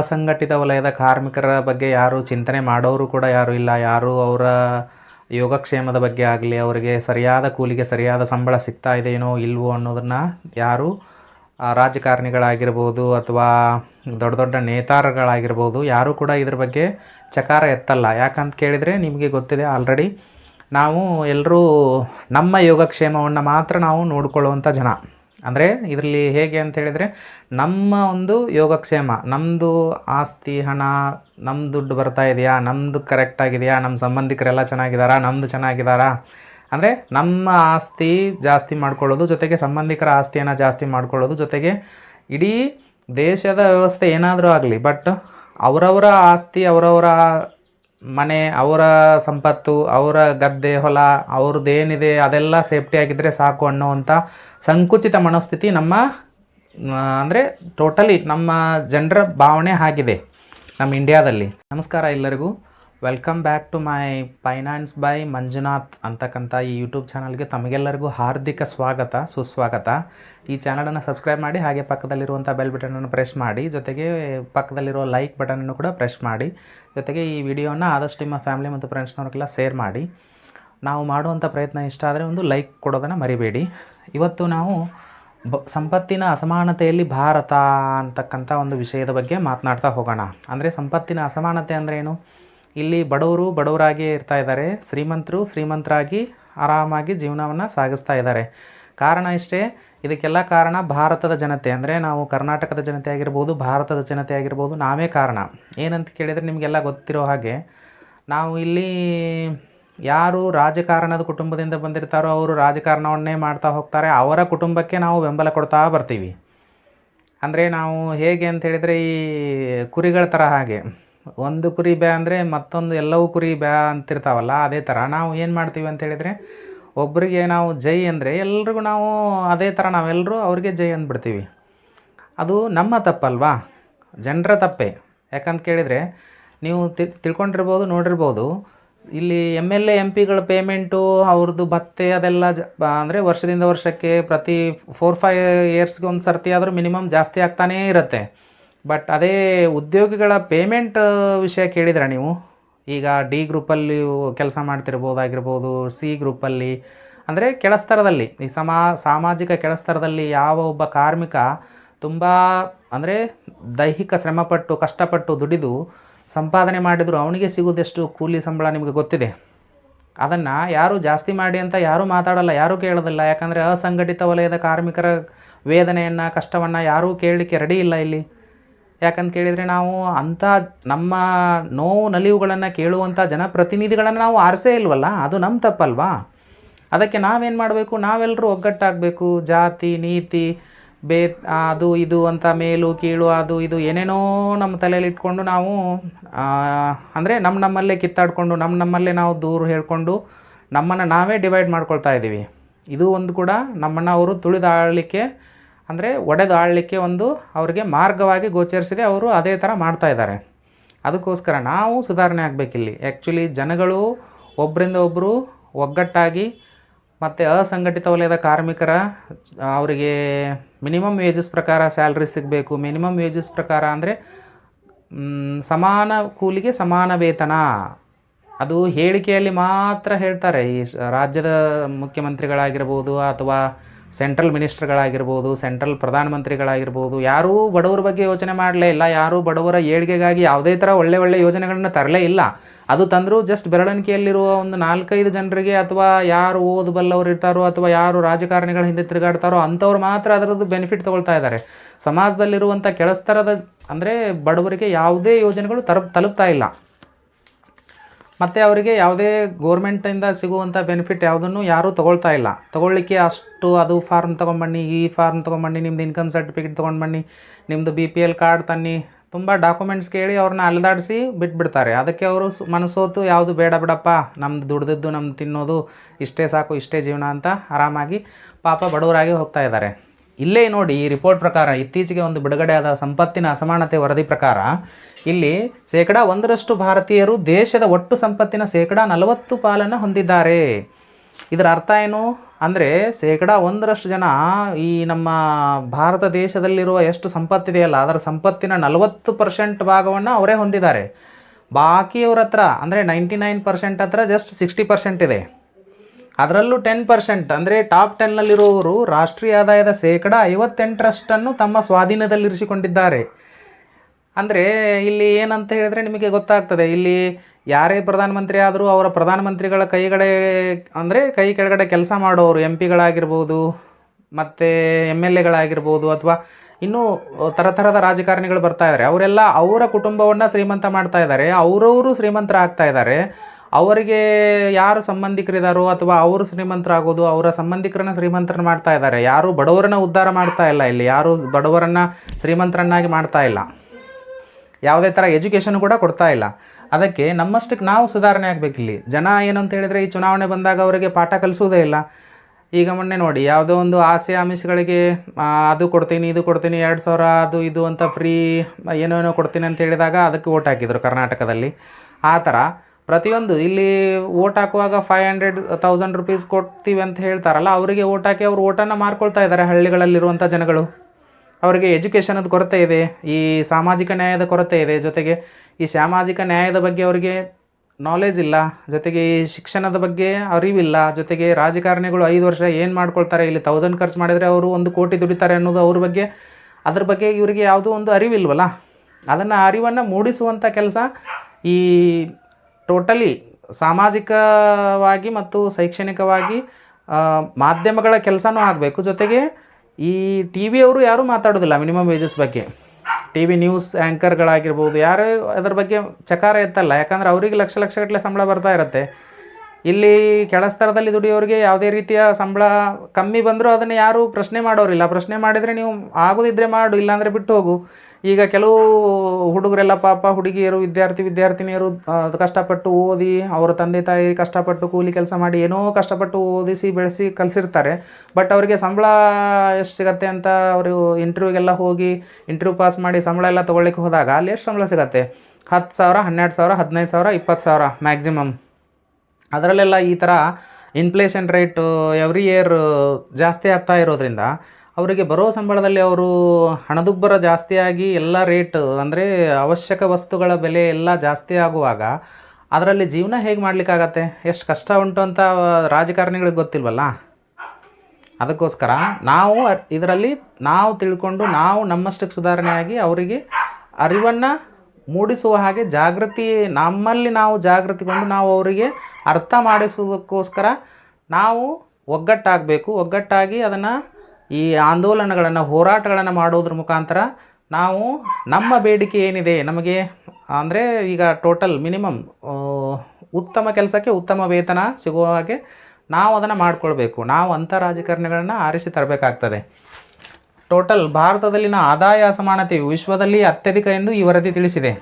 ಅಸಂಘಟಿತ ವಲಯದ ಕಾರ್ಮಿಕರ ಬಗ್ಗೆ ಯಾರು ಚಿಂತನೆ ಮಾಡೋರು ಕೂಡ ಯಾರು ಇಲ್ಲ. ಯಾರು ಅವರ ಯೋಗಕ್ಷೇಮದ ಬಗ್ಗೆ ಆಗಲಿ, ಅವರಿಗೆ ಸರಿಯಾದ ಕೂಲಿಗೆ ಸರಿಯಾದ ಸಂಬಳ ಸಿಗ್ತಾ ಇದೆಯೋ ಇಲ್ವೋ ಅನ್ನೋದನ್ನು ಯಾರು ರಾಜಕಾರಣಿಗಳಾಗಿರ್ಬೋದು ಅಥವಾ ದೊಡ್ಡ ದೊಡ್ಡ ನೇತಾರಗಳಾಗಿರ್ಬೋದು ಯಾರೂ ಕೂಡ ಇದ್ರ ಬಗ್ಗೆ ಚಕಾರ ಎತ್ತಲ್ಲ. ಯಾಕಂತ ಕೇಳಿದರೆ ನಿಮಗೆ ಗೊತ್ತಿದೆ ಆಲ್ರೆಡಿ ನಾವು ಎಲ್ಲರೂ ನಮ್ಮ ಯೋಗಕ್ಷೇಮವನ್ನು ಮಾತ್ರ ನಾವು ನೋಡಿಕೊಳ್ಳುವಂಥ ಜನ. ಅಂದರೆ ಇದರಲ್ಲಿ ಹೇಗೆ ಅಂತ ಹೇಳಿದರೆ ನಮ್ಮ ಒಂದು ಯೋಗಕ್ಷೇಮ ನಮ್ಮದು ಆಸ್ತಿ, ಹಣ ನಮ್ಮ ದುಡ್ಡು ಬರ್ತಾ ಇದೆಯಾ ನಮ್ಮದು ಕರೆಕ್ಟಾಗಿದೆಯಾ ನಮ್ಮ ಸಂಬಂಧಿಕರೆಲ್ಲ ಚೆನ್ನಾಗಿದ್ದಾರಾ ನಮ್ಮದು ಚೆನ್ನಾಗಿದ್ದಾರಾ ಅಂದರೆ ನಮ್ಮ ಆಸ್ತಿ ಜಾಸ್ತಿ ಮಾಡ್ಕೊಳ್ಳೋದು ಜೊತೆಗೆ ಸಂಬಂಧಿಕರ ಆಸ್ತಿಯನ್ನು ಜಾಸ್ತಿ ಮಾಡ್ಕೊಳ್ಳೋದು ಜೊತೆಗೆ ಇಡೀ ದೇಶದ ವ್ಯವಸ್ಥೆ ಏನಾದರೂ ಆಗಲಿ ಬಟ್ ಅವರವರ ಆಸ್ತಿ, ಅವರವರ ಮನೆ, ಅವರ ಸಂಪತ್ತು, ಅವರ ಗದ್ದೆ, ಹೊಲ, ಅವ್ರದ್ದೇನಿದೆ, ಅದೆಲ್ಲ ಸೇಫ್ಟಿ ಆಗಿದ್ದರೆ ಸಾಕು ಅನ್ನೋವಂಥ ಸಂಕುಚಿತ ಮನೋಸ್ಥಿತಿ ನಮ್ಮ ಅಂದರೆ ಟೋಟಲಿ ನಮ್ಮ ಜನರ ಭಾವನೆ ಆಗಿದೆ ನಮ್ಮ ಇಂಡಿಯಾದಲ್ಲಿ ನಮಸ್ಕಾರ ಎಲ್ಲರಿಗೂ. Welcome back to my finance by Manjunath ಅಂತಕ್ಕಂಥ ಈ ಯೂಟ್ಯೂಬ್ ಚಾನಲ್ಗೆ ತಮಗೆಲ್ಲರಿಗೂ ಹಾರ್ದಿಕ ಸ್ವಾಗತ, ಸುಸ್ವಾಗತ. ಈ ಚಾನಲನ್ನು ಸಬ್ಸ್ಕ್ರೈಬ್ ಮಾಡಿ, ಹಾಗೆ ಪಕ್ಕದಲ್ಲಿರುವಂಥ ಬೆಲ್ ಬಟನನ್ನು ಪ್ರೆಸ್ ಮಾಡಿ, ಜೊತೆಗೆ ಪಕ್ಕದಲ್ಲಿರುವ ಲೈಕ್ ಬಟನನ್ನು ಕೂಡ ಪ್ರೆಸ್ ಮಾಡಿ, ಜೊತೆಗೆ ಈ ವಿಡಿಯೋನ ಆದಷ್ಟು ನಿಮ್ಮ ಫ್ಯಾಮಿಲಿ ಮತ್ತು ಫ್ರೆಂಡ್ಸ್ನವ್ರಿಗೆಲ್ಲ ಶೇರ್ ಮಾಡಿ. ನಾವು ಮಾಡುವಂಥ ಪ್ರಯತ್ನ ಇಷ್ಟ ಆದರೆ ಒಂದು ಲೈಕ್ ಕೊಡೋದನ್ನು ಮರಿಬೇಡಿ. ಇವತ್ತು ನಾವು ಬ, ಸಂಪತ್ತಿನ ಅಸಮಾನತೆಯಲ್ಲಿ ಭಾರತ ಅಂತಕ್ಕಂಥ ಒಂದು ವಿಷಯದ ಬಗ್ಗೆ ಮಾತನಾಡ್ತಾ ಹೋಗೋಣ. ಅಂದರೆ ಸಂಪತ್ತಿನ ಅಸಮಾನತೆ ಅಂದರೆ ಏನು? ಇಲ್ಲಿ ಬಡವರು ಬಡವರಾಗಿ ಇರ್ತಾ ಇದ್ದಾರೆ. ಶ್ರೀಮಂತರು ಶ್ರೀಮಂತರಾಗಿ ಆರಾಮಾಗಿ ಜೀವನವನ್ನು ಸಾಗಿಸ್ತಾ ಇದ್ದಾರೆ. ಕಾರಣ ಇಷ್ಟೇ, ಇದಕ್ಕೆಲ್ಲ ಕಾರಣ ಭಾರತದ ಜನತೆ. ಅಂದರೆ ನಾವು ಕರ್ನಾಟಕದ ಜನತೆ ಆಗಿರ್ಬೋದು, ಭಾರತದ ಜನತೆ ಆಗಿರ್ಬೋದು, ನಾವೇ ಕಾರಣ. ಏನಂತ ಕೇಳಿದರೆ ನಿಮಗೆಲ್ಲ ಗೊತ್ತಿರೋ ಹಾಗೆ, ನಾವು ಇಲ್ಲಿ ಯಾರು ರಾಜಕಾರಣದ ಕುಟುಂಬದಿಂದ ಬಂದಿರ್ತಾರೋ ಅವರು ರಾಜಕಾರಣವನ್ನೇ ಮಾಡ್ತಾ ಹೋಗ್ತಾರೆ. ಅವರ ಕುಟುಂಬಕ್ಕೆ ನಾವು ಬೆಂಬಲ ಕೊಡ್ತಾ ಬರ್ತೀವಿ. ಅಂದರೆ ನಾವು ಹೇಗೆ ಅಂತ ಹೇಳಿದರೆ ಈ ಕುರಿಗಳ ಥರ ಹಾಗೆ. ಒಂದು ಕುರಿ ಬ್ಯಾ ಅಂದರೆ ಮತ್ತೊಂದು ಎಲ್ಲವೂ ಕುರಿ ಬ್ಯಾ ಅಂತಿರ್ತಾವಲ್ಲ, ಅದೇ ಥರ ನಾವು ಏನು ಮಾಡ್ತೀವಿ ಅಂತ ಹೇಳಿದರೆ ಒಬ್ಬರಿಗೆ ನಾವು ಜೈ ಅಂದರೆ ಎಲ್ರಿಗೂ ನಾವು ಅದೇ ಥರ ನಾವೆಲ್ಲರೂ ಅವ್ರಿಗೆ ಜೈ ಅಂದ್ಬಿಡ್ತೀವಿ. ಅದು ನಮ್ಮ ತಪ್ಪಲ್ವಾ? ಜನರ ತಪ್ಪೇ. ಯಾಕಂತ ಕೇಳಿದರೆ, ನೀವು ತಿಳ್ಕೊಂಡಿರ್ಬೋದು, ನೋಡಿರ್ಬೋದು. ಇಲ್ಲಿ ಎಂ ಎಲ್ ಎ ಎಂ ಪಿಗಳ ಪೇಮೆಂಟು ಅವ್ರದ್ದು ಭತ್ತೆ ಅದೆಲ್ಲ ಜ ಅಂದರೆ ವರ್ಷದಿಂದ ವರ್ಷಕ್ಕೆ ಪ್ರತಿ ಫೋರ್ ಫೈವ್ ಇಯರ್ಸ್ಗೆ ಒಂದು ಸರ್ತಿ ಆದರೂ ಮಿನಿಮಮ್ ಜಾಸ್ತಿ ಆಗ್ತಾನೇ ಇರುತ್ತೆ. ಬಟ್ ಅದೇ ಉದ್ಯೋಗಿಗಳ ಪೇಮೆಂಟ್ ವಿಷಯ ಕೇಳಿದ್ರೆ ನೀವು? ಈಗ ಡಿ ಗ್ರೂಪಲ್ಲಿ ಕೆಲಸ ಮಾಡ್ತಿರ್ಬೋದಾಗಿರ್ಬೋದು ಸಿ ಗ್ರೂಪಲ್ಲಿ ಅಂದರೆ ಕೆಳಸ್ತರದಲ್ಲಿ, ಈ ಸಮಾ, ಸಾಮಾಜಿಕ ಕೆಳಸ್ತರದಲ್ಲಿ ಯಾವ ಒಬ್ಬ ಕಾರ್ಮಿಕ ತುಂಬ, ಅಂದರೆ ದೈಹಿಕ ಶ್ರಮಪಟ್ಟು, ಕಷ್ಟಪಟ್ಟು ದುಡಿದು ಸಂಪಾದನೆ ಮಾಡಿದರೂ ಅವನಿಗೆ ಸಿಗೋದೆಷ್ಟು ಕೂಲಿ ಸಂಬಳ ನಿಮಗೆ ಗೊತ್ತಿದೆ? ಅದನ್ನು ಯಾರು ಜಾಸ್ತಿ ಮಾಡಿ ಅಂತ ಯಾರೂ ಮಾತಾಡಲ್ಲ, ಯಾರೂ ಕೇಳೋದಿಲ್ಲ. ಯಾಕಂದರೆ ಅಸಂಘಟಿತ ವಲಯದ ಕಾರ್ಮಿಕರ ವೇದನೆಯನ್ನು, ಕಷ್ಟವನ್ನು ಯಾರೂ ಕೇಳಲಿಕ್ಕೆ ರೆಡಿ ಇಲ್ಲ ಇಲ್ಲಿ. ಯಾಕಂತ ಕೇಳಿದರೆ ನಾವು ಅಂಥ ನಮ್ಮ ನೋವು ನಲಿವುಗಳನ್ನು ಕೇಳುವಂಥ ಜನಪ್ರತಿನಿಧಿಗಳನ್ನು ನಾವು ಆರಿಸೇ ಇಲ್ವಲ್ಲ? ಅದು ನಮ್ಮ ತಪ್ಪಲ್ವಾ? ಅದಕ್ಕೆ ನಾವೇನು ಮಾಡಬೇಕು? ನಾವೆಲ್ಲರೂ ಒಗ್ಗಟ್ಟಾಗಬೇಕು. ಜಾತಿ, ನೀತಿ ಬೇ ಅದು, ಇದು ಅಂತ ಮೇಲು, ಕೀಳು, ಅದು, ಇದು ಏನೇನೋ ನಮ್ಮ ತಲೆಯಲ್ಲಿ ಇಟ್ಕೊಂಡು ನಾವು ಅಂದರೆ ನಮ್ಮ ನಮ್ಮಲ್ಲೇ ಕಿತ್ತಾಡಿಕೊಂಡು, ನಮ್ಮ ನಮ್ಮಲ್ಲೇ ನಾವು ದೂರು ಹೇಳಿಕೊಂಡು ನಮ್ಮನ್ನು ನಾವೇ ಡಿವೈಡ್ ಮಾಡ್ಕೊಳ್ತಾ ಇದ್ದೀವಿ. ಇದು ಒಂದು ಕೂಡ ನಮ್ಮನ್ನು ಅವರು ತುಳಿದಾಡಲಿಕ್ಕೆ ಅಂದರೆ ಒಡೆದಾಳಲಿಕ್ಕೆ ಒಂದು ಅವರಿಗೆ ಮಾರ್ಗವಾಗಿ ಗೋಚರಿಸಿದೆ ಅವರು ಅದೇ ಥರ ಮಾಡ್ತಾ ಇದ್ದಾರೆ. ಅದಕ್ಕೋಸ್ಕರ ನಾವು ಸುಧಾರಣೆ ಆಗಬೇಕಿಲ್ಲಿ. ಆ್ಯಕ್ಚುಲಿ ಜನಗಳು ಒಬ್ಬರಿಂದ ಒಬ್ಬರು ಒಗ್ಗಟ್ಟಾಗಿ ಮತ್ತು ಅಸಂಘಟಿತ ವಲಯದ ಕಾರ್ಮಿಕರ ಅವರಿಗೆ ಮಿನಿಮಮ್ ವೇಜಸ್ ಪ್ರಕಾರ ಸ್ಯಾಲ್ರಿ ಸಿಗಬೇಕು. ಮಿನಿಮಮ್ ವೇಜಸ್ ಪ್ರಕಾರ ಅಂದರೆ ಸಮಾನ ಕೂಲಿಗೆ ಸಮಾನ ವೇತನ. ಅದು ಹೇಳಿಕೆಯಲ್ಲಿ ಮಾತ್ರ ಹೇಳ್ತಾರೆ. ಈ ರಾಜ್ಯದ ಮುಖ್ಯಮಂತ್ರಿಗಳಾಗಿರ್ಬೋದು ಅಥವಾ ಸೆಂಟ್ರಲ್ ಮಿನಿಸ್ಟರ್ಗಳಾಗಿರ್ಬೋದು, ಸೆಂಟ್ರಲ್ ಪ್ರಧಾನಮಂತ್ರಿಗಳಾಗಿರ್ಬೋದು, ಯಾರೂ ಬಡವರ ಬಗ್ಗೆ ಯೋಚನೆ ಮಾಡಲೇ ಇಲ್ಲ, ಯಾರೂ ಬಡವರ ಏಳಿಗೆಗಾಗಿ ಯಾವುದೇ ಥರ ಒಳ್ಳೆ ಒಳ್ಳೆ ಯೋಜನೆಗಳನ್ನ ತರಲೇ ಇಲ್ಲ. ಅದು ತಂದರೂ ಜಸ್ಟ್ ಬೆರಳಿಕೆಯಲ್ಲಿರುವ ಒಂದು ನಾಲ್ಕೈದು ಜನರಿಗೆ ಅಥವಾ ಯಾರು ಓದಬಲ್ಲವರು ಇರ್ತಾರೋ ಅಥವಾ ಯಾರು ರಾಜಕಾರಣಿಗಳ ಹಿಂದೆ ತಿರುಗಾಡ್ತಾರೋ ಅಂಥವ್ರು ಮಾತ್ರ ಅದರದ್ದು ಬೆನಿಫಿಟ್ ತೊಗೊಳ್ತಾ ಇದ್ದಾರೆ. ಸಮಾಜದಲ್ಲಿರುವಂಥ ಕೆಳಸ್ತರದ, ಅಂದರೆ ಬಡವರಿಗೆ ಯಾವುದೇ ಯೋಜನೆಗಳು ತಲುಪ್, ತಲುಪ್ತಾ ಇಲ್ಲ. ಮತ್ತು ಅವರಿಗೆ ಯಾವುದೇ ಗೋರ್ಮೆಂಟಿಂದ ಸಿಗುವಂಥ ಬೆನಿಫಿಟ್ ಯಾವುದನ್ನು ಯಾರೂ ತೊಗೊಳ್ತಾ ಇಲ್ಲ. ತೊಗೊಳ್ಳಿಕ್ಕೆ ಅಷ್ಟು ಅದು ಫಾರ್ಮ್ ತೊಗೊಂಬನ್ನಿ ಈ ಫಾರ್ಮ್ ತೊಗೊಂಬನ್ನಿ ನಿಮ್ಮದು ಇನ್ಕಮ್ ಸರ್ಟಿಫಿಕೇಟ್ ತೊಗೊಂಡ್ಬನ್ನಿ ನಿಮ್ಮದು ಬಿ ಪಿ ಎಲ್ ಕಾರ್ಡ್ ತನ್ನಿ, ತುಂಬ ಡಾಕ್ಯುಮೆಂಟ್ಸ್ ಕೇಳಿ ಅವ್ರನ್ನ ಅಲೆದಾಡಿಸಿ ಬಿಟ್ಬಿಡ್ತಾರೆ. ಅದಕ್ಕೆ ಅವರು ಮನಸ್ಸೋತು ಯಾವುದು ಬೇಡ ಬಿಡಪ್ಪ, ನಮ್ದು ದುಡ್ದಿದ್ದು ನಮ್ದು ತಿನ್ನೋದು ಇಷ್ಟೇ ಸಾಕು, ಇಷ್ಟೇ ಜೀವನ ಅಂತ ಆರಾಮಾಗಿ ಪಾಪ ಬಡವರಾಗಿ ಹೋಗ್ತಾ ಇದ್ದಾರೆ. ಇಲ್ಲೇ ನೋಡಿ ಈ ರಿಪೋರ್ಟ್ ಪ್ರಕಾರ ಇತ್ತೀಚೆಗೆ ಒಂದು ಬಿಡುಗಡೆಯಾದ ಸಂಪತ್ತಿನ ಅಸಮಾನತೆ ವರದಿ ಪ್ರಕಾರ ಇಲ್ಲಿ ಶೇಕಡ ಒಂದರಷ್ಟು ಭಾರತೀಯರು ದೇಶದ ಒಟ್ಟು ಸಂಪತ್ತಿನ ಶೇಕಡ ನಲವತ್ತು ಪಾಲನ್ನು ಹೊಂದಿದ್ದಾರೆ. ಇದರ ಅರ್ಥ ಏನು? ಅಂದರೆ ಶೇಕಡ ಒಂದರಷ್ಟು ಜನ ಈ ನಮ್ಮ ಭಾರತ ದೇಶದಲ್ಲಿರುವ ಎಷ್ಟು ಸಂಪತ್ತಿದೆಯಲ್ಲ, ಅದರ ಸಂಪತ್ತಿನ ನಲವತ್ತು ಪರ್ಸೆಂಟ್ ಭಾಗವನ್ನು ಅವರೇ ಹೊಂದಿದ್ದಾರೆ. ಬಾಕಿಯವ್ರ ಹತ್ರ, ಅಂದರೆ ನೈಂಟಿ ನೈನ್ ಪರ್ಸೆಂಟ್ ಹತ್ರ ಜಸ್ಟ್ ಸಿಕ್ಸ್ಟಿ ಪರ್ಸೆಂಟ್ ಇದೆ. ಅದರಲ್ಲೂ ಟೆನ್ ಪರ್ಸೆಂಟ್ ಅಂದರೆ ಟಾಪ್ ಟೆನ್ನಲ್ಲಿರುವವರು ರಾಷ್ಟ್ರೀಯ ಆದಾಯದ ಶೇಕಡ ಐವತ್ತೆಂಟರಷ್ಟನ್ನು ತಮ್ಮ ಸ್ವಾಧೀನದಲ್ಲಿರಿಸಿಕೊಂಡಿದ್ದಾರೆ. ಅಂದರೆ ಇಲ್ಲಿ ಏನಂತ ಹೇಳಿದ್ರೆ ನಿಮಗೆ ಗೊತ್ತಾಗ್ತದೆ, ಇಲ್ಲಿ ಯಾರೇ ಪ್ರಧಾನಮಂತ್ರಿ ಆದರೂ ಅವರ ಪ್ರಧಾನಮಂತ್ರಿಗಳ ಕೈಗಡೆ ಅಂದರೆ ಕೈ ಕೆಳಗಡೆ ಕೆಲಸ ಮಾಡೋರು ಎಂ ಪಿಗಳಾಗಿರ್ಬೋದು ಮತ್ತು ಎಂ ಎಲ್ ಎಗಳಾಗಿರ್ಬೋದು ಅಥವಾ ಇನ್ನೂ ಥರ ಥರದ ರಾಜಕಾರಣಿಗಳು ಬರ್ತಾ ಇದ್ದಾರೆ ಅವರೆಲ್ಲ ಅವರ ಕುಟುಂಬವನ್ನು ಶ್ರೀಮಂತ ಮಾಡ್ತಾ ಇದ್ದಾರೆ. ಅವರವರು ಶ್ರೀಮಂತರ ಆಗ್ತಾ ಇದ್ದಾರೆ. ಅವರಿಗೆ ಯಾರು ಸಂಬಂಧಿಕರಿದ್ದಾರೋ ಅಥವಾ ಅವರು ಶ್ರೀಮಂತರಾಗೋದು, ಅವರ ಸಂಬಂಧಿಕರನ್ನ ಶ್ರೀಮಂತರನ್ನ ಮಾಡ್ತಾ ಇದ್ದಾರೆ ಯಾರು ಬಡವರನ್ನ ಉದ್ಧಾರ ಮಾಡ್ತಾ ಇಲ್ಲ ಇಲ್ಲಿ. ಯಾರು ಬಡವರನ್ನ ಶ್ರೀಮಂತರನ್ನಾಗಿ ಮಾಡ್ತಾ ಇಲ್ಲ. ಯಾವುದೇ ಥರ ಎಜುಕೇಷನ್ ಕೂಡ ಕೊಡ್ತಾ ಇಲ್ಲ. ಅದಕ್ಕೆ ನಮ್ಮಷ್ಟಕ್ಕೆ ನಾವು ಸುಧಾರಣೆ ಆಗಬೇಕಿಲ್ಲಿ ಜನ ಏನು ಅಂತ ಹೇಳಿದರೆ ಈ ಚುನಾವಣೆ ಬಂದಾಗ ಅವರಿಗೆ ಪಾಠ ಕಲಿಸೋದೇ ಇಲ್ಲ. ಈಗ ಮೊನ್ನೆ ನೋಡಿ, ಯಾವುದೋ ಒಂದು ಆಸೆ ಆಮಿಷಗಳಿಗೆ ಅದು ಕೊಡ್ತೀನಿ, ಇದು ಕೊಡ್ತೀನಿ, ಎರಡು ಸಾವಿರ ಅದು ಇದು ಅಂತ ಫ್ರೀ ಏನೇನೋ ಕೊಡ್ತೀನಿ ಅಂತ ಹೇಳಿದಾಗ ಅದಕ್ಕೆ ಓಟ್ ಹಾಕಿದರು ಕರ್ನಾಟಕದಲ್ಲಿ. ಆ ಥರ ಪ್ರತಿಯೊಂದು. ಇಲ್ಲಿ ಓಟ್ ಹಾಕುವಾಗ ಫೈವ್ ಹಂಡ್ರೆಡ್ ತೌಸಂಡ್ ರುಪೀಸ್ ಕೊಡ್ತೀವಿ ಅಂತ ಹೇಳ್ತಾರಲ್ಲ, ಅವರಿಗೆ ಓಟ್ ಹಾಕಿ ಅವರು ಓಟನ್ನು ಮಾರ್ಕೊಳ್ತಾ ಇದ್ದಾರೆ ಹಳ್ಳಿಗಳಲ್ಲಿರುವಂಥ ಜನಗಳು. ಅವರಿಗೆ ಎಜುಕೇಷನದ ಕೊರತೆ ಇದೆ, ಈ ಸಾಮಾಜಿಕ ನ್ಯಾಯದ ಕೊರತೆ ಇದೆ. ಜೊತೆಗೆ ಈ ಸಾಮಾಜಿಕ ನ್ಯಾಯದ ಬಗ್ಗೆ ಅವರಿಗೆ ನಾಲೆಜ್ ಇಲ್ಲ, ಜೊತೆಗೆ ಈ ಶಿಕ್ಷಣದ ಬಗ್ಗೆ ಅರಿವಿಲ್ಲ, ಜೊತೆಗೆ ರಾಜಕಾರಣಿಗಳು ಐದು ವರ್ಷ ಏನು ಮಾಡ್ಕೊಳ್ತಾರೆ, ಇಲ್ಲಿ ತೌಸಂಡ್ ಖರ್ಚು ಮಾಡಿದರೆ ಅವರು ಒಂದು ಕೋಟಿ ದುಡಿತಾರೆ ಅನ್ನೋದು ಅವ್ರ ಬಗ್ಗೆ, ಅದ್ರ ಬಗ್ಗೆ ಇವರಿಗೆ ಯಾವುದೂ ಒಂದು ಅರಿವಿಲ್ವಲ್ಲ. ಅದನ್ನು ಅರಿವನ್ನು ಮೂಡಿಸುವಂಥ ಕೆಲಸ ಈ ಟೋಟಲಿ ಸಾಮಾಜಿಕವಾಗಿ ಮತ್ತು ಶೈಕ್ಷಣಿಕವಾಗಿ ಮಾಧ್ಯಮಗಳ ಕೆಲಸನೂ ಆಗಬೇಕು. ಜೊತೆಗೆ ಈ ಟಿ ವಿಯವರು ಯಾರೂ ಮಾತಾಡೋದಿಲ್ಲ ಮಿನಿಮಮ್ ವೇಜಸ್ ಬಗ್ಗೆ. ಟಿ ವಿ ನ್ಯೂಸ್ ಆ್ಯಂಕರ್ಗಳಾಗಿರ್ಬೋದು ಯಾರು ಅದ್ರ ಬಗ್ಗೆ ಚಕಾರ ಎತ್ತಲ್ಲ. ಯಾಕಂದರೆ ಅವರಿಗೆ ಲಕ್ಷ ಲಕ್ಷಗಟ್ಟಲೆ ಸಂಬಳ ಬರ್ತಾ ಇರುತ್ತೆ. ಇಲ್ಲಿ ಕೆಳಸ್ತರದಲ್ಲಿ ದುಡಿಯೋರಿಗೆ ಯಾವುದೇ ರೀತಿಯ ಸಂಬಳ ಕಮ್ಮಿ ಬಂದರೂ ಅದನ್ನು ಯಾರೂ ಪ್ರಶ್ನೆ ಮಾಡೋರಿಲ್ಲ. ಪ್ರಶ್ನೆ ಮಾಡಿದರೆ ನೀವು ಆಗೋದಿದ್ರೆ ಮಾಡು, ಇಲ್ಲಾಂದರೆ ಬಿಟ್ಟು ಹೋಗು. ಈಗ ಕೆಲವು ಹುಡುಗರೆಲ್ಲ ಪಾಪ ಹುಡುಗಿಯರು, ವಿದ್ಯಾರ್ಥಿ, ವಿದ್ಯಾರ್ಥಿನಿಯರು ಕಷ್ಟಪಟ್ಟು ಓದಿ ಅವರ ತಂದೆ ತಾಯಿ ಕಷ್ಟಪಟ್ಟು ಕೂಲಿ ಕೆಲಸ ಮಾಡಿ ಏನೋ ಕಷ್ಟಪಟ್ಟು ಓದಿಸಿ, ಬೆಳೆಸಿ ಕಲಿಸಿರ್ತಾರೆ. ಬಟ್ ಅವರಿಗೆ ಸಂಬಳ ಎಷ್ಟು ಸಿಗತ್ತೆ ಅಂತ ಅವರು ಇಂಟರ್ವ್ಯೂಗೆಲ್ಲ ಹೋಗಿ ಇಂಟರ್ವ್ಯೂ ಪಾಸ್ ಮಾಡಿ ಸಂಬಳ ಎಲ್ಲ ತೊಗೊಳ್ಳಿಕ್ಕೆ ಹೋದಾಗ ಅಲ್ಲಿ ಎಷ್ಟು ಸಂಬಳ ಸಿಗತ್ತೆ? ಹತ್ತು ಸಾವಿರ, ಹನ್ನೆರಡು ಸಾವಿರ, ಹದಿನೈದು ಸಾವಿರ, ಇಪ್ಪತ್ತು ಸಾವಿರ ಮ್ಯಾಕ್ಸಿಮಮ್ ಅದರಲ್ಲೆಲ್ಲ ಈ ಥರ ಇನ್ಫ್ಲೇಷನ್ ರೇಟು ಎವ್ರಿ ಇಯರ್ ಜಾಸ್ತಿ ಆಗ್ತಾ ಇರೋದ್ರಿಂದ ಅವರಿಗೆ ಬರೋ ಸಂಬಳದಲ್ಲಿ ಅವರು ಹಣದುಬ್ಬರ ಜಾಸ್ತಿಯಾಗಿ ಎಲ್ಲ ರೇಟ್, ಅಂದರೆ ಅವಶ್ಯಕ ವಸ್ತುಗಳ ಬೆಲೆ ಎಲ್ಲ ಜಾಸ್ತಿ ಆಗುವಾಗ ಅದರಲ್ಲಿ ಜೀವನ ಹೇಗೆ ಮಾಡಲಿಕ್ಕಾಗತ್ತೆ? ಎಷ್ಟು ಕಷ್ಟ ಉಂಟು ಅಂತ ರಾಜಕಾರಣಿಗಳಿಗೆ ಗೊತ್ತಿಲ್ವಲ್ಲ? ಅದಕ್ಕೋಸ್ಕರ ನಾವು ಇದರಲ್ಲಿ ನಾವು ತಿಳ್ಕೊಂಡು ನಾವು ನಮ್ಮಷ್ಟಕ್ಕೆ ಸುಧಾರಣೆಯಾಗಿ ಅವರಿಗೆ ಅರಿವನ್ನು ಮೂಡಿಸುವ ಹಾಗೆ ಜಾಗೃತಿ, ನಮ್ಮಲ್ಲಿ ನಾವು ಜಾಗೃತಿಗೊಂಡು ನಾವು ಅವರಿಗೆ ಅರ್ಥ ಮಾಡಿಸುವುದಕ್ಕೋಸ್ಕರ ನಾವು ಒಗ್ಗಟ್ಟಾಗಬೇಕು. ಒಗ್ಗಟ್ಟಾಗಿ ಅದನ್ನು ಈ ಆಂದೋಲನಗಳನ್ನು, ಹೋರಾಟಗಳನ್ನು ಮಾಡೋದ್ರ ಮುಖಾಂತರ ನಾವು ನಮ್ಮ ಬೇಡಿಕೆ ಏನಿದೆ, ನಮಗೆ ಅಂದರೆ ಈಗ ಟೋಟಲ್ ಮಿನಿಮಮ್ ಉತ್ತಮ ಕೆಲಸಕ್ಕೆ ಉತ್ತಮ ವೇತನ ಸಿಗುವ ಹಾಗೆ ನಾವು ಅದನ್ನು ಮಾಡಿಕೊಳ್ಬೇಕು. ನಾವು ಅಂಥ ರಾಜಕಾರಣಿಗಳನ್ನು ಆರಿಸಿ ತರಬೇಕಾಗ್ತದೆ. ಟೋಟಲ್ ಭಾರತದಲ್ಲಿನ ಆದಾಯ ಅಸಮಾನತೆಯು ವಿಶ್ವದಲ್ಲಿ ಅತ್ಯಧಿಕ ಎಂದು ಈ ವರದಿ ತಿಳಿಸಿದೆ.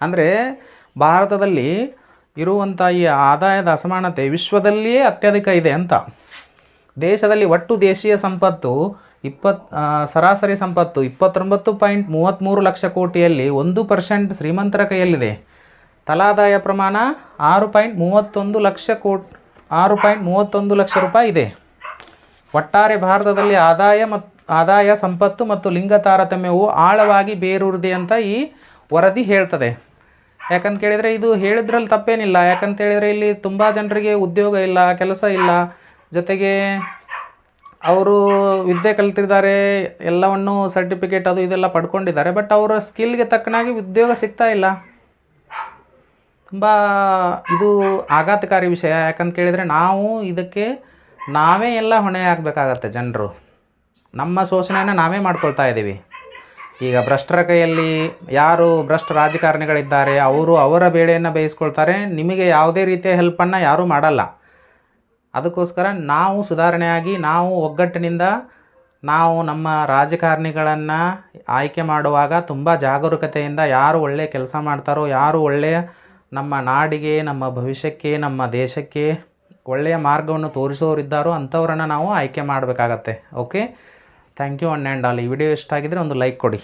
ಅಂದರೆ ಭಾರತದಲ್ಲಿ ಇರುವಂಥ ಈ ಆದಾಯದ ಅಸಮಾನತೆ ವಿಶ್ವದಲ್ಲಿಯೇ ಅತ್ಯಧಿಕ ಇದೆ ಅಂತ. ದೇಶದಲ್ಲಿ ಒಟ್ಟು ದೇಶೀಯ ಸಂಪತ್ತು ಇಪ್ಪತ್ ಸರಾಸರಿ ಸಂಪತ್ತು ಇಪ್ಪತ್ತೊಂಬತ್ತು ಪಾಯಿಂಟ್ ಮೂವತ್ತ್ಮೂರು ಲಕ್ಷ ಕೋಟಿಯಲ್ಲಿ ಒಂದು ಪರ್ಸೆಂಟ್ ಶ್ರೀಮಂತರ ಕೈಯಲ್ಲಿದೆ. ತಲಾದಾಯ ಪ್ರಮಾಣ ಆರು ಪಾಯಿಂಟ್ ಮೂವತ್ತೊಂದು ಲಕ್ಷ ಕೋಟ್, ಆರು ಪಾಯಿಂಟ್ ಮೂವತ್ತೊಂದು ಲಕ್ಷ ರೂಪಾಯಿ ಇದೆ. ಒಟ್ಟಾರೆ ಭಾರತದಲ್ಲಿ ಆದಾಯ ಮತ್ತು ಆದಾಯ ಸಂಪತ್ತು ಮತ್ತು ಲಿಂಗ ತಾರತಮ್ಯವು ಆಳವಾಗಿ ಬೇರೂರಿದೆ ಅಂತ ಈ ವರದಿ ಹೇಳ್ತದೆ. ಯಾಕಂತ ಕೇಳಿದರೆ ಇದು ಹೇಳಿದ್ರಲ್ಲಿ ತಪ್ಪೇನಿಲ್ಲ. ಯಾಕಂತ ಹೇಳಿದರೆ ಇಲ್ಲಿ ತುಂಬ ಜನರಿಗೆ ಉದ್ಯೋಗ ಇಲ್ಲ, ಕೆಲಸ ಇಲ್ಲ. ಜೊತೆಗೆ ಅವರು ವಿದ್ಯೆ ಕಲ್ತಿದ್ದಾರೆ, ಎಲ್ಲವನ್ನು ಸರ್ಟಿಫಿಕೇಟ್ ಅದು ಇದೆಲ್ಲ ಪಡ್ಕೊಂಡಿದ್ದಾರೆ ಬಟ್ ಅವರ ಸ್ಕಿಲ್ಗೆ ತಕ್ಕನಾಗಿ ಉದ್ಯೋಗ ಸಿಗ್ತಾ ಇಲ್ಲ. ತುಂಬ ಇದು ಆಘಾತಕಾರಿ ವಿಷಯ, ಯಾಕಂತ ಕೇಳಿದರೆ ನಾವು ಇದಕ್ಕೆ ನಾವೇ ಎಲ್ಲ ಹೊಣೆ ಆಗಬೇಕಾಗತ್ತೆ ಜನರು. ನಮ್ಮ ಶೋಷಣೆಯನ್ನು ನಾವೇ ಮಾಡ್ಕೊಳ್ತಾ ಇದ್ದೀವಿ. ಈಗ ಭ್ರಷ್ಟರ ಕೈಯಲ್ಲಿ ಯಾರು ಭ್ರಷ್ಟ ರಾಜಕಾರಣಿಗಳಿದ್ದಾರೆ, ಅವರು ಅವರ ಬೇಳೆಯನ್ನು ಬೇಯಿಸ್ಕೊಳ್ತಾರೆ, ನಿಮಗೆ ಯಾವುದೇ ರೀತಿಯ ಹೆಲ್ಪನ್ನು ಯಾರೂ ಮಾಡಲ್ಲ. ಅದಕ್ಕೋಸ್ಕರ ನಾವು ಸುಧಾರಣೆಯಾಗಿ, ನಾವು ಒಗ್ಗಟ್ಟಿನಿಂದ ನಾವು ನಮ್ಮ ರಾಜಕಾರಣಿಗಳನ್ನು ಆಯ್ಕೆ ಮಾಡುವಾಗ ತುಂಬ ಜಾಗರೂಕತೆಯಿಂದ ಯಾರು ಒಳ್ಳೆಯ ಕೆಲಸ ಮಾಡ್ತಾರೋ, ಯಾರು ಒಳ್ಳೆಯ ನಮ್ಮ ನಾಡಿಗೆ, ನಮ್ಮ ಭವಿಷ್ಯಕ್ಕೆ, ನಮ್ಮ ದೇಶಕ್ಕೆ ಒಳ್ಳೆಯ ಮಾರ್ಗವನ್ನು ತೋರಿಸೋರಿದ್ದಾರೋ ಅಂಥವ್ರನ್ನು ನಾವು ಆಯ್ಕೆ ಮಾಡಬೇಕಾಗತ್ತೆ. Okay thank you one and all ಈ ವಿಡಿಯೋ ಇಷ್ಟ ಆಗಿದ್ದರೆ ಒಂದು ಲೈಕ್ ಕೊಡಿ.